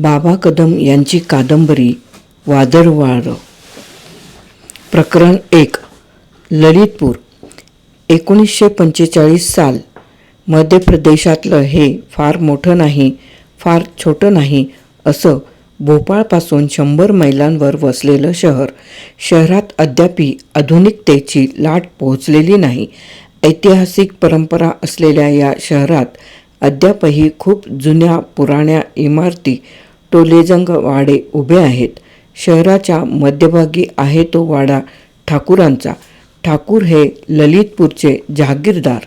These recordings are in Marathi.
बाबा कदम यांची कादंबरी वादळवाळ प्रकरण एक ललितपूर एकोणीसशे पंचेचाळीस साल. मध्य प्रदेशातलं हे फार मोठं नाही फार छोटं नाही असं भोपाळपासून शंभर मैलांवर वसलेलं शहर शहरात अद्यापी आधुनिकतेची लाट पोहोचलेली नाही. ऐतिहासिक परंपरा असलेल्या या शहरात अद्यापही खूप जुन्या पुराण्या इमारती टोलेजंग वाडे उभे आहेत. शहराच्या मध्यभागी आहे तो वाडा ठाकूरांचा. ठाकूर हे ललितपूरचे जहागीरदार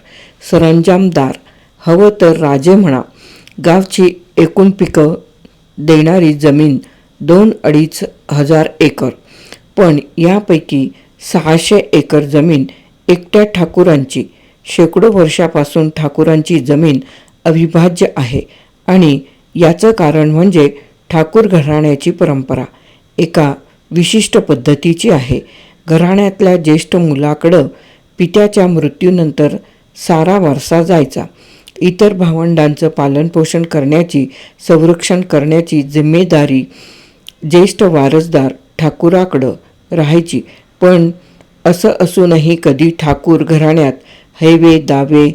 सरंजामदार हवं तर राजे म्हणा. गावची एकूण पिकं देणारी जमीन दोन अडीच हजार एकर. पण यापैकी सहाशे एकर जमीन एकट्या ठाकूरांची. शेकडो वर्षापासून ठाकूरांची जमीन अविभाज्य आहे. आणि याचं कारण म्हणजे ठाकूर घराण्याची परंपरा एका विशिष्ट पद्धतीची आहे. घराण्यातल्या ज्येष्ठ मुलाकडं पित्याच्या मृत्यूनंतर सारा वारसा जायचा. इतर भावंडांचं पालनपोषण करण्याची संरक्षण करण्याची जिम्मेदारी ज्येष्ठ वारसदार ठाकूराकडं राहायची. पण असं असूनही कधी ठाकूर घराण्यात हैवे दावे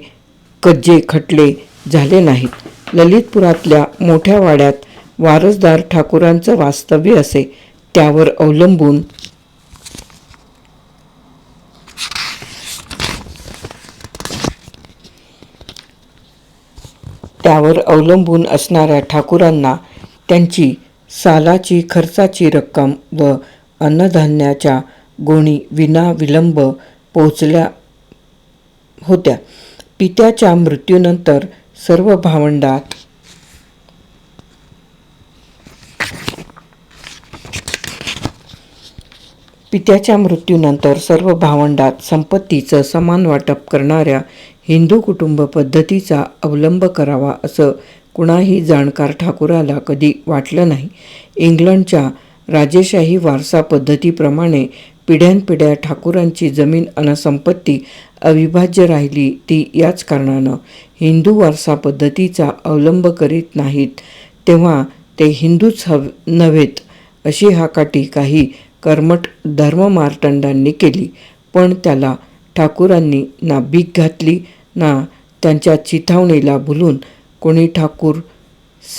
कज्जे खटले झाले नाहीत. ललितपुरातल्या मोठ्या वाड्यात वारसदार ठाकूरांचं वास्तव्य असे त्यावर अवलंबून त्यावर अवलंबून असणाऱ्या ठाकूरांना त्यांची सालाची खर्चाची रक्कम व अन्नधान्याच्या गोणी विनाविलंब पोचल्या होत्या. पित्याच्या मृत्यूनंतर सर्व भावंडात पित्याच्या मृत्यूनंतर सर्व भावंडात संपत्तीचं समान वाटप करणाऱ्या हिंदू कुटुंब पद्धतीचा अवलंब करावा असं कुणाही जाणकार ठाकूराला कधी वाटलं नाही. इंग्लंडच्या राजेशाही वारसा पद्धतीप्रमाणे पिढ्यानपिढ्या ठाकूरांची जमीन अन संपत्ती अविभाज्य राहिली ती याच कारणानं हिंदू वारसा पद्धतीचा अवलंब करीत नाहीत तेव्हा ते हिंदूच हव नव्हेत अशी हाकाटी काही कर्मठ धर्ममार्तंडांनी केली. पण त्याला ठाकूरांनी ना भीक घातली ना त्यांच्या चिथावणीला भुलून कोणी ठाकूर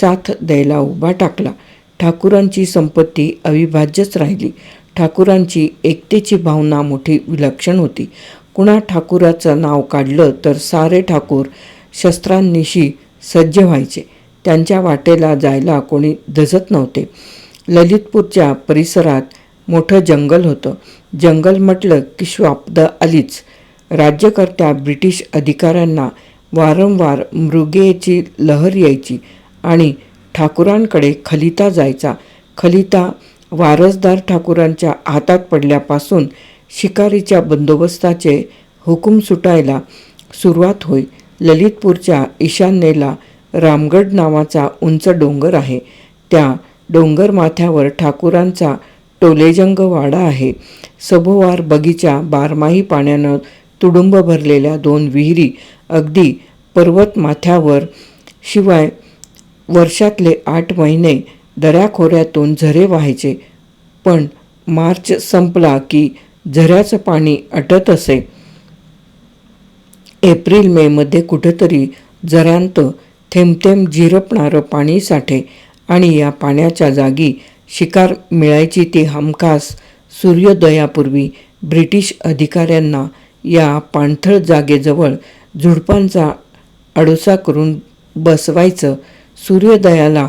साथ द्यायला उभा टाकला. ठाकूरांची संपत्ती अविभाज्यच राहिली. ठाकूरांची एकतेची भावना मोठी विलक्षण होती. कुणा ठाकूराचं नाव काढलं तर सारे ठाकूर शस्त्रांनिशी सज्ज व्हायचे. त्यांच्या वाटेला जायला कोणी धजत नव्हते. ललितपूरच्या परिसरात मोठं जंगल होतं. जंगल म्हटलं की श्वापद आलीच. राज्यकर्त्या ब्रिटिश अधिकाऱ्यांना वारंवार मृगेची लहर यायची आणि ठाकूरांकडे खलिता जायचा. खलिता वारसदार ठाकूरांच्या हातात पडल्यापासून शिकारीच्या बंदोबस्ताचे हुकूम सुटायला सुरुवात होई ललितपूरच्या ईशान्येला रामगड नावाचा उंच डोंगर आहे. त्या डोंगर माथ्यावर ठाकूरांचा टोलेजंग वाडा आहे. सभोवार बगीचा बारमाही पाण्यानं तुडुंब भरलेल्या दोन विहिरी अगदी पर्वत माथ्यावर शिवाय वर्षातले आठ महिने दऱ्याखोऱ्यातून झरे व्हायचे. पण मार्च संपला की झऱ्याचं पाणी अटत असे. एप्रिल मेमध्ये कुठंतरी झऱ्यांत थेंब थेंब झिरपणारं पाणी साठे आणि या पाण्याच्या जागी शिकार मिळायची ती हमखास सूर्योदयापूर्वी ब्रिटिश अधिकाऱ्यांना या पाणथळ जागेजवळ झुडपांचा अडोसा करून बसवायचं सूर्योदयाला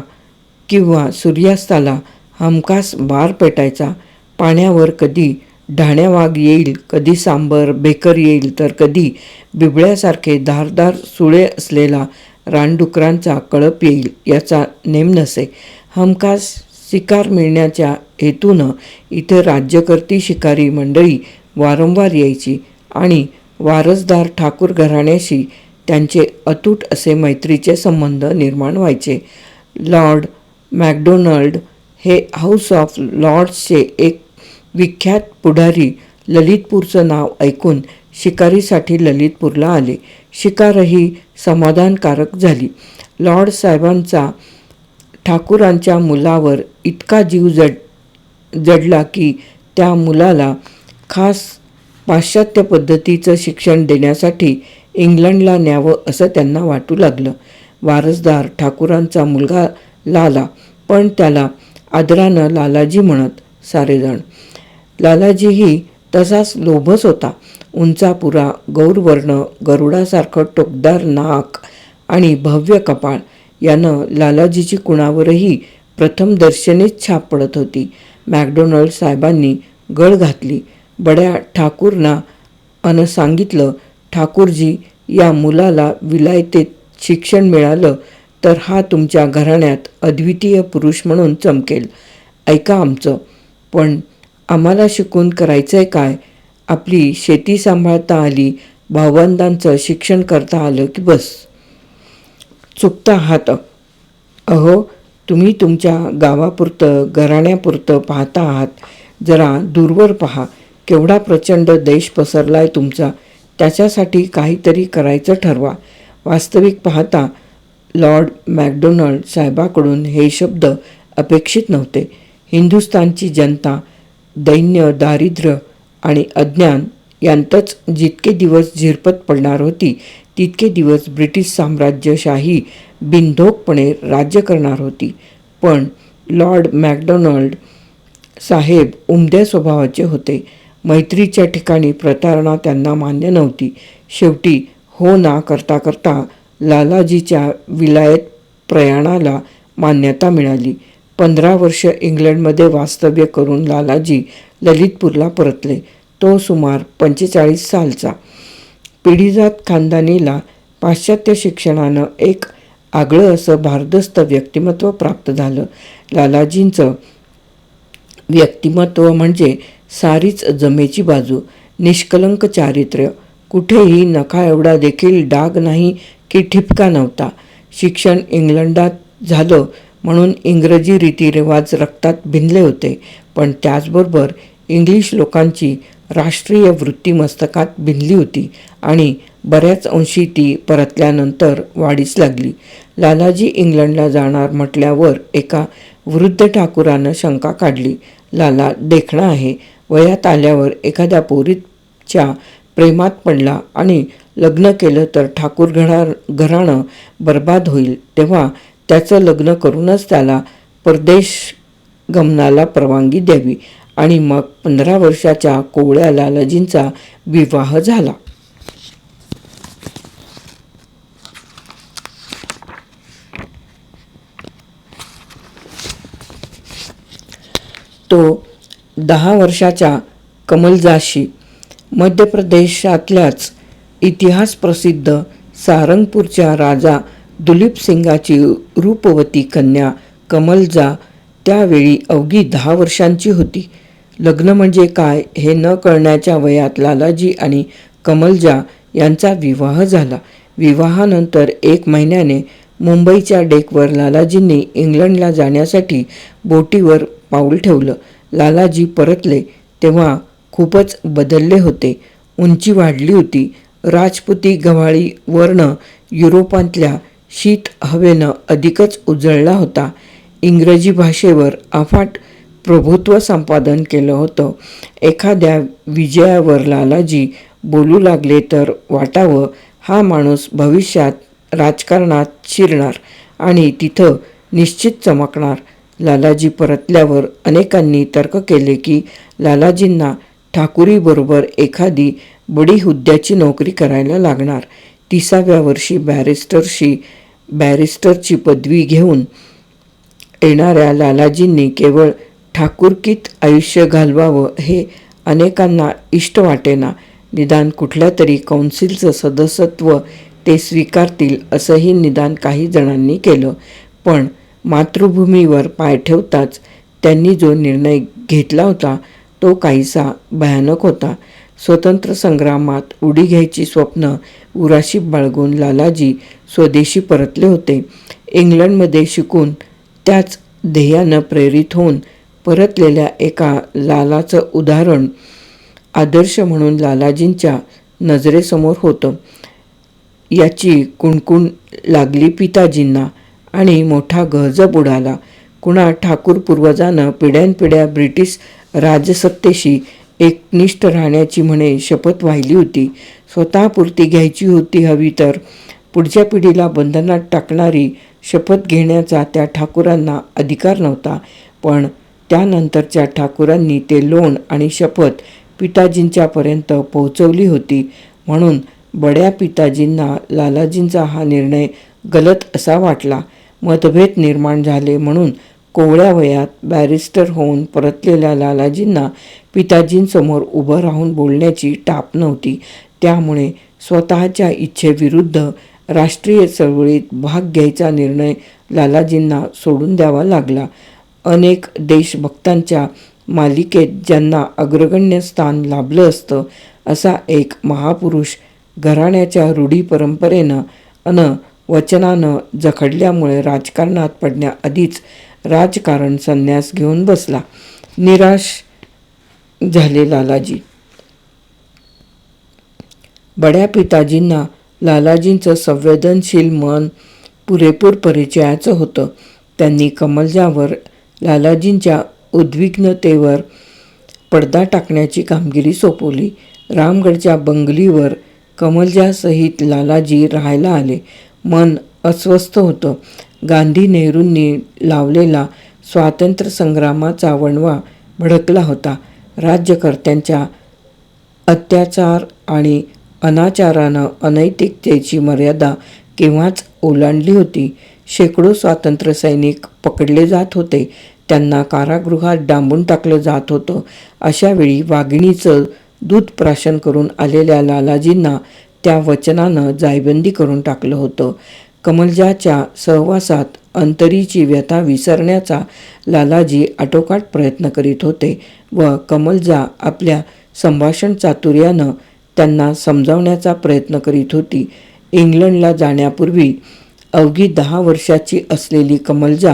किंवा सूर्यास्ताला हमखास बार पेटायचा पाण्यावर कधी ढाण्यावाघ येईल कधी सांबर बेकर येईल तर कधी बिबळ्यासारखे धारदार सुळे असलेला रानडुकरांचा कळप येईल याचा नेम नसे. हमखास शिकार मिळण्याच्या हेतूनं इथे राज्यकर्ती शिकारी मंडळी वारंवार यायची आणि वारसदार ठाकूर घराण्याशी त्यांचे अतूट असे मैत्रीचे संबंध निर्माण व्हायचे. लॉर्ड मॅकडोनल्ड हे हाऊस ऑफ लॉर्ड्सचे एक विख्यात पुढारी ललितपूरचं नाव ऐकून शिकारीसाठी ललितपूरला आले. शिकारही समाधानकारक झाली. लॉर्ड साहेबांचा ठाकूरांच्या मुलावर इतका जीव जड जडला की त्या मुलाला खास पाश्चात्य पद्धतीचं शिक्षण देण्यासाठी इंग्लंडला न्यावं असं त्यांना वाटू लागलं. वारसदार ठाकूरांचा मुलगा लाला पण त्याला आदरानं लालाजी म्हणत सारेजण. लालाजीही तसाच लोभच होता. उंचापुरा गौरवर्ण गरुडासारखं टोकदार नाक आणि भव्य कपाळ यानं लालाजीची कुणावरही प्रथम दर्शनीच छाप पडत होती. मॅकडोनल्ड साहेबांनी गळ घातली. बड्या ठाकूरना अन सांगितलं ठाकूरजी या मुलाला विलायतेत शिक्षण मिळालं तर हा तुमच्या घराण्यात अद्वितीय पुरुष म्हणून चमकेल. ऐका आमचं पण आम्हाला शिकून करायचं आहे काय? आपली शेती सांभाळता आली भावंदांचं शिक्षण करता आलं की बस. चुकता आहात. अहो तुम्ही तुमच्या गावापुरतं घराण्यापुरतं पाहता आहात. जरा दूरवर पहा. केवढा प्रचंड देश पसरलाय तुमचा. त्याच्यासाठी काहीतरी करायचं ठरवा. वास्तविक पाहता लॉर्ड मॅकडोनल्ड साहेबाकडून हे शब्द अपेक्षित नव्हते. हिंदुस्तानची जनता दैन्य दारिद्र्य आणि अज्ञान यांतच जितके दिवस झिरपत पडणार होती तितके दिवस ब्रिटिश साम्राज्यशाही बिनधोकपणे राज्य करणार होती. पण लॉर्ड मॅकडोनाल्ड साहेब उमद्या स्वभावाचे होते. मैत्रीच्या ठिकाणी प्रतारणा त्यांना मान्य नव्हती. शेवटी हो ना करता करता लालाजीच्या विलायत प्रयाणाला मान्यता मिळाली. पंधरा वर्ष इंग्लंडमध्ये वास्तव्य करून लालाजी ललितपूरला परतले. तो सुमार पंचेचाळीस सालचा. पिढीजात खानदानीला पाश्चात्य शिक्षणानं एक आगळं असं भारदस्त व्यक्तिमत्व प्राप्त झालं. लालाजींचं व्यक्तिमत्व म्हणजे सारीच जमेची बाजू निष्कलंक चारित्र्य. कुठेही नखा एवढा देखील डाग नाही की ठिपका नव्हता. शिक्षण इंग्लंडात झालं म्हणून इंग्रजी रीतिरिवाज रक्तात भिनले होते. पण त्याचबरोबर इंग्लिश लोकांची राष्ट्रीय वृत्ती मस्तकात भिनली होती आणि बऱ्याच अंशी ती परतल्यानंतर वाढीस लागली. लालाजी इंग्लंडला जाणार म्हटल्यावर एका वृद्ध ठाकूरानं शंका काढली लाला देखणा आहे. वयात आल्यावर एखाद्या पोरीच्या प्रेमात पडला आणि लग्न केलं तर ठाकूर घरा घराणं बर्बाद होईल. तेव्हा त्याचं लग्न करूनच त्याला परदेश गमनाला परवानगी द्यावी. आणि मग पंधरा वर्षाच्या कोवळ्या लालाजींचा विवाह झाला. तो दहा वर्षाच्या कमलजाशी मध्य प्रदेशातल्याच इतिहास प्रसिद्ध सारंगपूरच्या राजा दुलीप सिंगाची रूपवती कन्या कमलजा त्यावेळी अवघी दहा वर्षांची होती. लग्न म्हणजे काय हे न कळण्याच्या वयात लालाजी आणि कमलजा यांचा विवाह झाला. विवाहानंतर एक महिन्याने मुंबईच्या डेकवर लालाजींनी इंग्लंडला जाण्यासाठी बोटीवर पाऊल ठेवलं. लालाजी परतले तेव्हा खूपच बदलले होते. उंची वाढली होती. राजपुती गव्हाळी वर्ण युरोपातल्या शीत हवेनं अधिकच उजळला होता. इंग्रजी भाषेवर अफाट प्रभुत्व संपादन केलं होतं. एखाद्या विजयावर लालाजी बोलू लागले तर वाटावं हा माणूस भविष्यात राजकारणात शिरणार आणि तिथं निश्चित चमकणार. लालाजी परतल्यावर अनेकांनी तर्क केले की लालाजींना ठाकुरीबरोबर एखादी बडी हुद्द्याची नोकरी करायला लागणार. तिसाव्या वर्षी बॅरिस्टरशी बॅरिस्टरची पदवी घेऊन येणाऱ्या लालाजींनी केवळ ठाकूरकीत आयुष्य घालवावं हे अनेकांना इष्ट वाटेना. निदान कुठल्या तरी कौन्सिलचं सदस्यत्व ते स्वीकारतील असंही निदान काही जणांनी केलं. पण मातृभूमीवर पाय ठेवताच त्यांनी जो निर्णय घेतला होता तो काहीसा भयानक होता. स्वतंत्र संग्रामात उडी घ्यायची स्वप्न उराशी बाळगून लालाजी स्वदेशी परतले होते. इंग्लंडमध्ये शिकून त्याच ध्येयानं प्रेरित होऊन परतलेल्या एका लालाचं उदाहरण आदर्श म्हणून लालाजींच्या नजरेसमोर होतं. याची कुणकुण लागली पिताजींना आणि मोठा गहजब उडाला. कुणा ठाकूर पूर्वजानं पिढ्यानपिढ्या ब्रिटिश राजसत्तेशी एकनिष्ठ राहण्याची म्हणे शपथ वाहिली होती. स्वतःपुरती घ्यायची होती हवी तर पुढच्या पिढीला बंधनात टाकणारी शपथ घेण्याचा त्या ठाकूरांना अधिकार नव्हता. पण त्यानंतरच्या ठाकूरांनी ते लोण आणि शपथ पिताजींच्यापर्यंत पोहोचवली होती. म्हणून बड्या पिताजींना लालाजींचा हा निर्णय गलत असा वाटला. मतभेद निर्माण झाले म्हणून कोवळ्या वयात बॅरिस्टर होऊन परतलेल्या लालाजींना पिताजींसमोर उभं राहून बोलण्याची टाप नव्हती. त्यामुळे स्वतःच्या इच्छेविरुद्ध राष्ट्रीय चळवळीत भाग घ्यायचा निर्णय लालाजींना सोडून द्यावा लागला. अनेक देशभक्तांच्या मालिकेत ज्यांना अग्रगण्य स्थान लाभलं असतं असा एक महापुरुष घराण्याच्या रूढी परंपरेनं अन वचनानं जखडल्यामुळे राजकारणात पडण्याआधीच राजकारण संन्यास घेऊन बसला. निराश झाले लालाजी. बड्या पिताजींना लालाजींचं संवेदनशील मन पुरेपूर परिचयाचं होतं. त्यांनी कमलजावर लालाजींच्या उद्विग्नतेवर पडदा टाकण्याची कामगिरी सोपवली. रामगडच्या बंगलीवर कमलजासहित लालाजी राहायला आले. मन अस्वस्थ होतं. गांधी नेहरूंनी लावलेला स्वातंत्र्य संग्रामाचा वणवा भडकला होता. राज्यकर्त्यांच्या अत्याचार आणि अनाचारानं अनैतिकतेची मर्यादा केव्हाच ओलांडली होती? शेकडो स्वातंत्र्य सैनिक पकडले जात होते. त्यांना कारागृहात डांबून टाकलं जात होतं. अशावेळी वाघिणीचं दूध प्राशन करून आलेल्या लालाजींना त्या वचनानं जायबंदी करून टाकलं होतं. कमलजाच्या सहवासात अंतरीची व्यथा विसरण्याचा लालाजी आटोकाट प्रयत्न करीत होते व कमलजा आपल्या संभाषण चातुर्यानं त्यांना समजावण्याचा प्रयत्न करीत होती. इंग्लंडला जाण्यापूर्वी अवघी दहा वर्षाची असलेली कमलजा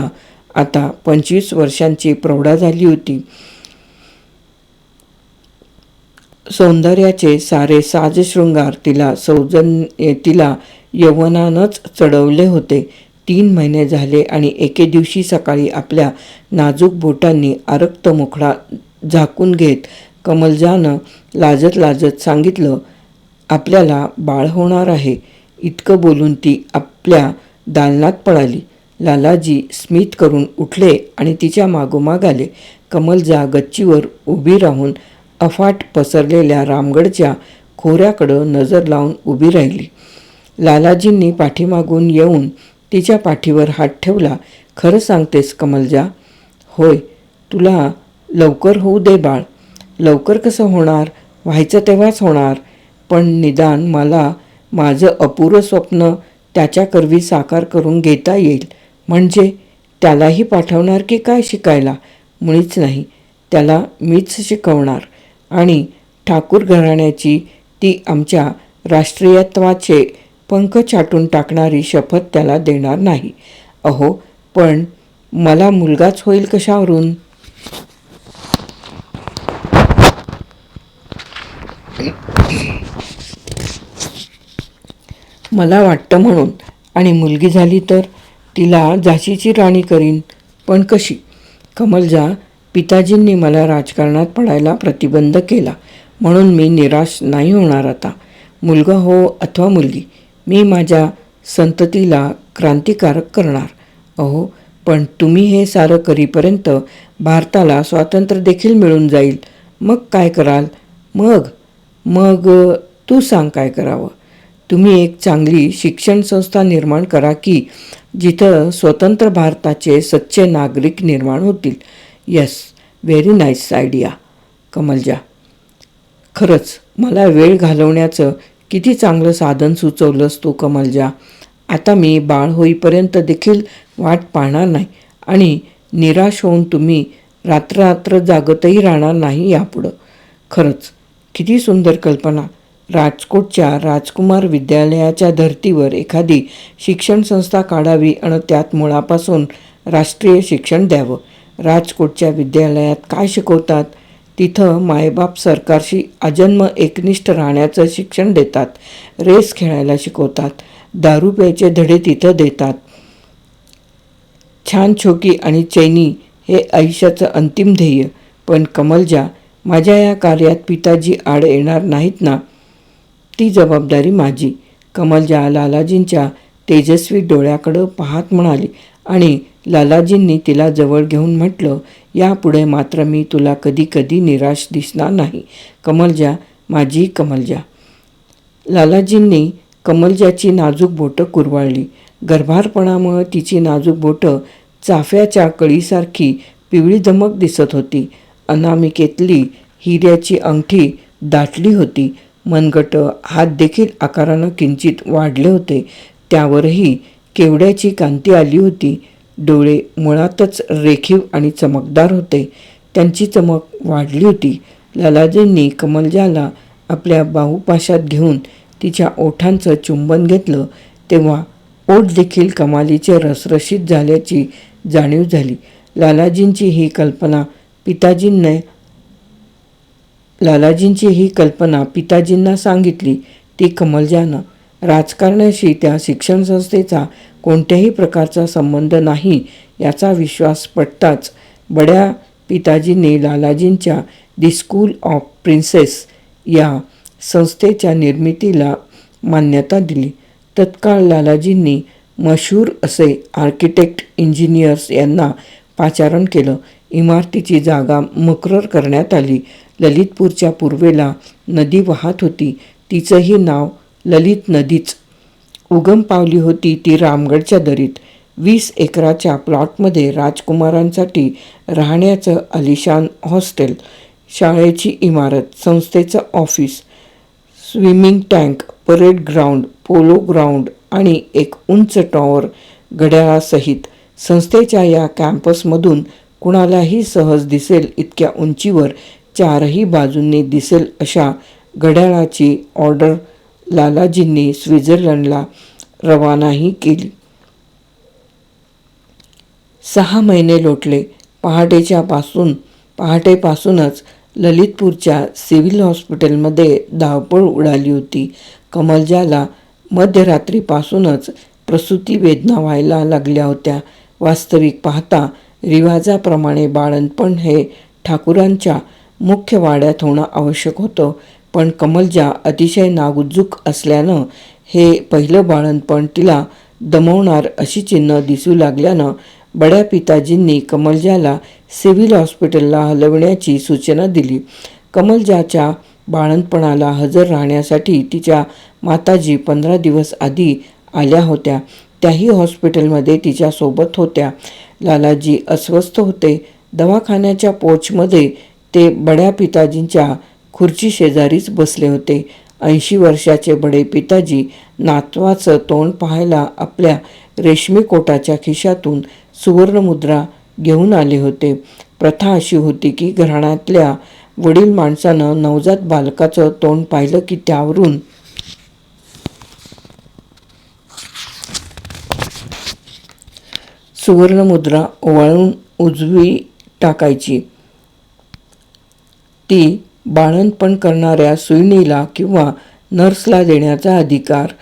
आता पंचवीस वर्षांची प्रौढा झाली होती. सौंदर्याचे सारे साजशृंगार तिला सौजन्य तिला यवनानंच चढवले होते. तीन महिने झाले आणि एके दिवशी सकाळी आपल्या नाजूक बोटांनी आरक्त मुखडा झाकून घेत कमलजानं लाजत लाजत सांगितलं आपल्याला बाळ होणार आहे. इतकं बोलून ती आपल्या दालनात पळाली. लालाजी स्मित करून उठले आणि तिच्या मागोमाग आले कमलजा गच्चीवर उभी राहून अफाट पसरलेल्या रामगडच्या खोऱ्याकडं नजर लावून उभी राहिली. लालाजींनी पाठीमागून येऊन तिच्या पाठीवर हात ठेवला. खरं सांगतेस कमलजा होय तुला लवकर होऊ दे बाळ. लवकर कसं होणार? व्हायचं तेव्हाच होणार. पण निदान मला माझं अपुरं स्वप्न त्याच्याकरवी साकार करून घेता येईल. म्हणजे त्यालाही पाठवणार की काय शिकायला? मुळीच नाही. त्याला मीच शिकवणार. आणि ठाकूर घराण्याची ती आमच्या राष्ट्रीयत्वाचे पंख छाटून टाकणारी शपथ त्याला देणार नाही. अहो पण मला मुलगाच होईल कशावरून? मला वाटतं म्हणून. आणि मुलगी झाली तर? तिला झाशीची राणी करीन. पण कशी? कमलजा पिताजींनी मला राजकारणात पडायला प्रतिबंध केला. म्हणून मी निराश नाही होणार आता. मुलगा हो अथवा मुलगी मी माझ्या संततीला क्रांतिकारक करणार. अहो पण तुम्ही हे सारं करीपर्यंत भारताला स्वातंत्र्य देखील मिळून जाईल. मग काय कराल? मग? मग तू सांग काय करावं? तुम्ही एक चांगली शिक्षण संस्था निर्माण करा की जिथं स्वतंत्र भारताचे सच्चे नागरिक निर्माण होतील. Yes very nice idea Kamalja. खरंच मला वेळ घालवण्याचं किती चांगलं साधन सुचवलंस तू कमलजा. आता मी बाळ होईपर्यंत देखील वाट पाहणार नाही आणि निराश होऊन तुम्ही रात्र जागतही राहणार नाही यापुढं. खरंच किती सुंदर कल्पना. राजकोटच्या राजकुमार विद्यालयाच्या धर्तीवर एखादी शिक्षण संस्था काढावी आणि त्यात मुळापासून राष्ट्रीय शिक्षण द्यावं. राजकोटच्या विद्यालयात काय शिकवतात? तिथं मायबाप सरकारशी अजन्म एकनिष्ठ राहण्याचं शिक्षण देतात. रेस खेळायला शिकवतात. दारू प्यायचे धडे तिथं देतात. छान छोकी आणि चैनी हे आयुष्याचं अंतिम ध्येय. पण कमलजा माझ्या या कार्यात पिताजी आड येणार नाहीत ना? ती जबाबदारी माझी. कमलजा लालाजींच्या तेजस्वी डोळ्याकडं पाहत म्हणाली आणि लालाजींनी तिला जवळ घेऊन म्हटलं यापुढे मात्र मी तुला कधी कधी निराश दिसणार नाही. कमलजा माझी कमलजा लालाजींनी कमलजाची नाजूक बोटं कुरवाळली. गर्भारपणामुळं तिची नाजूक बोटं चाफ्याच्या कळीसारखी पिवळी दमक दिसत होती. अनामिकेतली हिऱ्याची अंगठी दाटली होती. मनगट हात देखील आकारानं किंचित वाढले होते. त्यावरही केवड्याची कांती आली होती. डोळे मुळातच रेखीव आणि चमकदार होते. त्यांची चमक वाढली होती. लालाजींनी कमलजाला आपल्या बाहुपाशात घेऊन तिच्या ओठांचं चुंबन घेतलं. तेव्हा ओठ देखील कमालीचे रसरशीत झाल्याची जाणीव झाली. लालाजींची ही कल्पना पिताजींनी लालाजींची ही कल्पना पिताजींना सांगितली. ती कमलजानं. राजकारणाशी त्या शिक्षण संस्थेचा कोणत्याही प्रकारचा संबंध नाही याचा विश्वास पटताच बड्या पिताजींनी लालाजींच्या दी स्कूल ऑफ प्रिन्सेस या संस्थेच्या निर्मितीला मान्यता दिली. तत्काळ लालाजींनी मशहूर असे आर्किटेक्ट इंजिनियर्स यांना पाचारण केलं. इमारतीची जागा मकरर करण्यात आली. ललितपूरच्या पूर्वेला नदी वाहत होती. तिचंही नाव ललित नदीच. उगम पावली होती ती रामगडच्या दरीत. वीस एकराच्या प्लॉटमध्ये राजकुमारांसाठी राहण्याचं अलिशान हॉस्टेल शाळेची इमारत संस्थेचं office swimming tank parade ground polo ground आणि एक उंच टॉवर घड्याळासहित संस्थेच्या या कॅम्पसमधून कुणालाही सहज दिसेल इतक्या उंचीवर चारही बाजूंनी दिसेल अशा घड्याळाची ऑर्डर लालाजींनी स्वित्झर्लंडला रवानाही केली. सहा महिने लोटले. पहाटेच्या पासून पहाटेपासूनच ललितपूरच्या सिव्हिल हॉस्पिटलमध्ये धावपळ उडाली होती. कमलजाला मध्यरात्रीपासूनच प्रसूती वेदना व्हायला लागल्या होत्या. वास्तविक पाहता रिवाजाप्रमाणे बाळणपण हे ठाकूरांच्या मुख्य वाड्यात होणं आवश्यक होतं. पण कमलजा अतिशय नागुज्जूक असल्यानं हे पहिलं बाळणपण तिला दमवणार अशी चिन्ह दिसू लागल्यानं बड्या पिताजींनी कमलजाला सिव्हिल हॉस्पिटलला हलवण्याची सूचना दिली. कमलजाच्या बाळणपणाला हजर राहण्यासाठी तिच्या माताजी पंधरा दिवस आधी आल्या होत्या. त्याही हॉस्पिटलमध्ये तिच्यासोबत होत्या. लालाजी अस्वस्थ होते. दवाखान्याच्या पोचमध्ये ते बड्या पिताजींच्या खुर्ची शेजारीच बसले होते. ऐंशी वर्षाचे बडे पिताजी नातवाचं तोंड पाहायला आपल्या रेशमी कोटाच्या खिशातून सुवर्णमुद्रा घेऊन आले होते. प्रथा अशी होती की घराण्यातल्या वडील माणसानं नवजात बालकाचं तोंड पाहिलं की त्यावरून सुवर्णमुद्रा ओवाळून उजवी टाकायची. ती बाळणपण करणाऱ्या सुईणीला किंवा नर्सला देण्याचा अधिकार.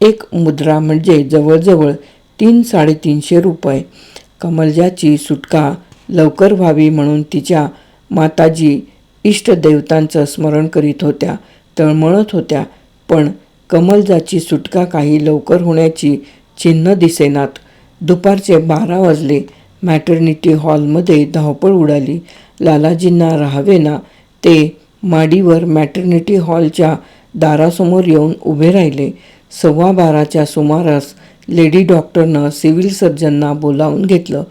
एक मुद्रा म्हणजे जवळजवळ तीन साडेतीनशे रुपये. कमलजाची सुटका लवकर व्हावी म्हणून तिच्या माताजी इष्टदेवतांचं स्मरण करीत होत्या तळमळत होत्या. पण कमलजाची सुटका काही लवकर होण्याची चिन्ह दिसेनात. दुपारचे बारा वाजले. मॅटर्निटी हॉलमध्ये धावपळ उडाली. लालाजींना राहावेना ते माडीवर मॅटर्निटी हॉलच्या दारासमोर येऊन उभे राहिले. सव्वा बाराच्या सुमारास लेडी डॉक्टरनं सिव्हिल सर्जनना बोलावून घेतलं.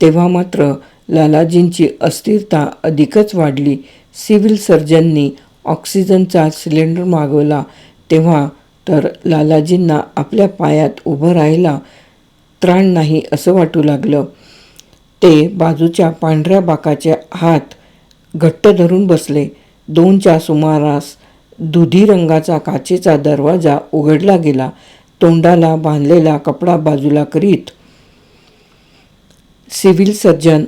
तेव्हा मात्र लालाजींची अस्थिरता अधिकच वाढली. सिव्हिल सर्जननी ऑक्सिजनचा सिलेंडर मागवला. तेव्हा तर लालाजींना आपल्या पायात उभं राहायला त्राण नाही असं वाटू लागलं. ते बाजूच्या पांढऱ्या बाकाचे हात घट्ट धरून बसले. दोनच्या सुमारास दुधी रंगाचा काचेचा दरवाजा उघडला गेला. तोंडाला बांधलेला कपडा बाजूला करीत सिव्हिल सर्जन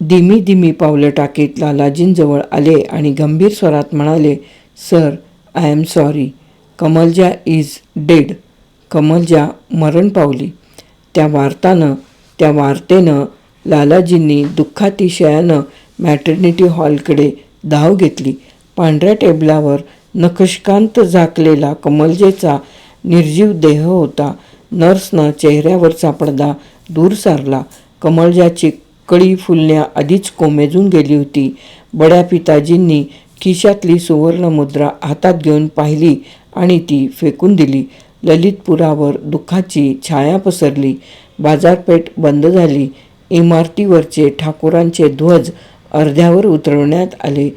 धीमी धीमी पावलं टाकीत लालाजींजवळ आले आणि गंभीर स्वरात म्हणाले sir I am sorry. Kamalja is dead. Kamalja मरण पावली. त्या वार्तानं त्या वार्तेनं लालाजींनी दुःखातिशयानं मॅटर्निटी हॉलकडे धाव घेतली. पांढऱ्या टेबलावर नखशकांत झाकलेला कमलजेचा निर्जीव देह होता. नर्सनं चेहऱ्यावरचा पडदा दूर सारला. कमलजाची कळी फुलण्याआधीच कोमेजून गेली होती. बड्या पिताजींनी खिशातली सुवर्णमुद्रा हातात घेऊन पाहिली आणि ती फेकून दिली. ललितपुरावर दुःखाची छाया पसरली. बाजारपेठ बंद झाली. इमारतीवरचे ठाकूरांचे ध्वज अर्ध्यावर उतरवण्यात आले.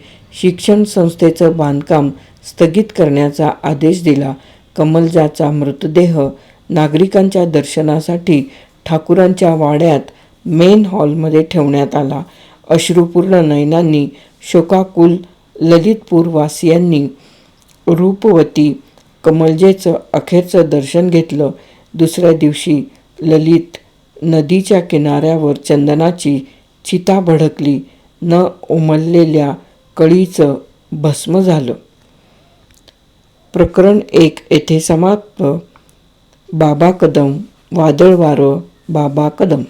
शिक्षण संस्थेचं बांधकाम स्थगित करण्याचा आदेश दिला. कमलजाचा मृतदेह नागरिकांच्या दर्शनासाठी ठाकूरांच्या वाड्यात मेन हॉलमध्ये ठेवण्यात आला. अश्रुपूर्ण नयनांनी शोकाकुल ललितपूरवासियांनी रूपवती कमलजेचं अखेरचं दर्शन घेतलं. दुसऱ्या दिवशी ललित नदीच्या किनाऱ्यावर चंदनाची चिता भडकली. न उमललेल्या कळीचं भस्म झालं. प्रकरण एक येथे समाप्त. बाबा कदम वादळ वारं बाबा कदम.